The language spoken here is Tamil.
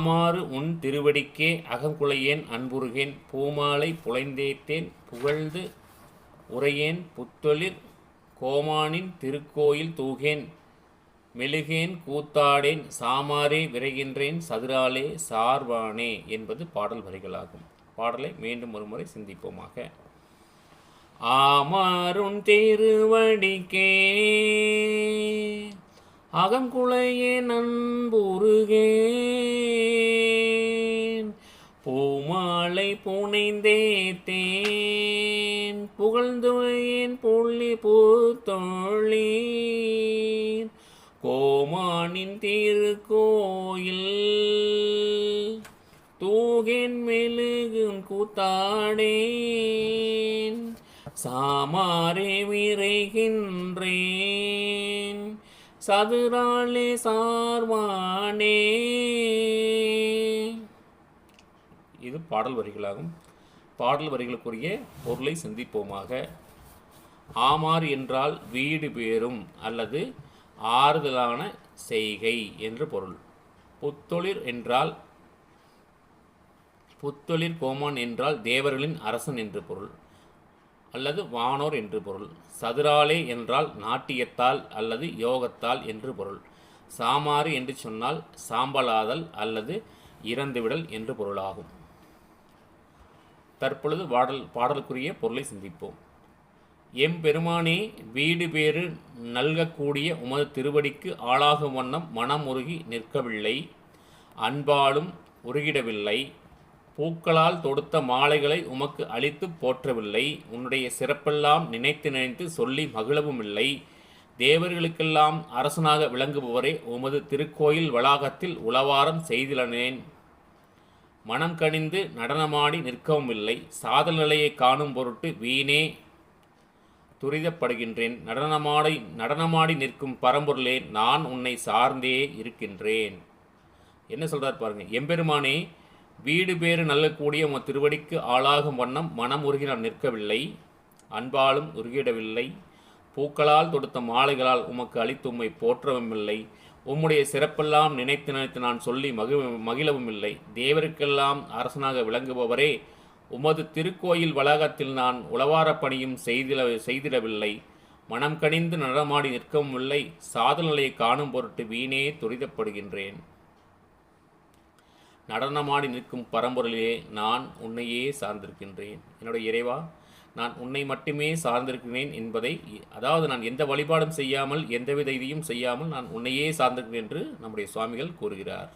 ஆமாறு உன் திருவடிக்கே அகங்குலையேன் அன்புருகேன். பூமாலை புலைந்தேத்தேன் புகழ்ந்து உரையேன் புத்தொழிற் கோமானின் திருக்கோயில் தூகேன். மெழுகேன் கூத்தாடேன் சாமாரே விரைகின்றேன் சதுராலே சார்வானே என்பது பாடல் வரிகளாகும். பாடலை மீண்டும் ஒருமுறை சிந்திப்போமாக. ஆமாறுன் திருவடிக்கே அகங்குளையே நண்புருகே புனைந்தேத்தேன் புகழ்ந்துவையின் புள்ளி பூத்தொழீர் கோமானின் திருக்கோயில். தூகேன் மெழுகும் கூத்தாடேன். சாமாரே விரைகின்றேன். சதுராளே சார்வானே. இது பாடல் வரிகளாகும். பாடல் வரிகளுக்குரிய பொருளை சிந்திப்போமாக. ஆமார் என்றால் வீடு பேரும் அல்லது ஆறுதலான செய்கை என்று பொருள். புத்தொழிர் என்றால் புத்தொழிர் கோமான் என்றால் தேவர்களின் அரசன் என்று பொருள். அல்லது வானோர் என்று பொருள். சதுராலே என்றால் நாட்டியத்தால் அல்லது யோகத்தால் என்று பொருள். சாமாறு என்று சொன்னால் சாம்பலாதல் அல்லது இறந்துவிடல் என்று பொருளாகும். தற்பொழுது பாடல் பாடலுக்குரிய பொருளை சிந்திப்போம். எம்பெருமானே வீடு பேறு நல்கக்கூடிய உமது திருவடிக்கு ஆளாகும் வண்ணம் மனம் உருகி நிற்கவில்லை. அன்பாலும் உருகிடவில்லை. பூக்களால் தொடுத்த மாலைகளை உமக்கு அளித்து போற்றவில்லை. உன்னுடைய சிறப்பெல்லாம் நினைத்து நினைத்து சொல்லி மகிழவும் இல்லை தேவர்களுக்கெல்லாம் அரசனாக விளங்குபவரே உமது திருக்கோயில் வளாகத்தில் உளவாரம் செய்திலனேன். மனம் கனிந்து நடனமாடி நிற்கவும் இல்லை. சாதல் நிலையை காணும் பொருட்டு வீணே துரிதப்படுகின்றேன். நடனமாடி நடனமாடி நிற்கும் பரம்பொருளே நான் உன்னை சார்ந்தே இருக்கின்றேன். என்ன சொல்கிறார் பாருங்கள் எம்பெருமானே வீடு பேறு நல்லக்கூடிய உன் திருவடிக்கு ஆளாகும் வண்ணம் மனம் உருகி நான் நிற்கவில்லை அன்பாலும் உருகிடவில்லை பூக்களால் தொடுத்த மாலைகளால் உமக்கு அளித்து உம்மை போற்றவும் இல்லை. உம்முடைய சிறப்பெல்லாம் நினைத்து நினைத்து நான் சொல்லி மகி மகிழவும் இல்லை தேவருக்கெல்லாம் அரசனாக விளங்குபவரே உமது திருக்கோயில் வளாகத்தில் நான் உளவாரப் பணியும் செய்திட செய்திடவில்லை. மனம் கனிந்து நடமாடி நிற்கவும் இல்லை சாதல் நிலையை காணும் பொருட்டு வீணே துரிதப்படுகின்றேன். நடனமாடி நிற்கும் பரம்பொருளிலே நான் உன்னையே சார்ந்திருக்கின்றேன். என்னுடைய இறைவா நான் உன்னை மட்டுமே சார்ந்திருக்கிறேன் என்பதை அதாவது நான் எந்த வழிபாடும் செய்யாமல் எந்தவித இதையும் செய்யாமல் நான் உன்னையே சார்ந்திருக்கிறேன் என்று நம்முடைய சுவாமிகள் கூறுகிறார்.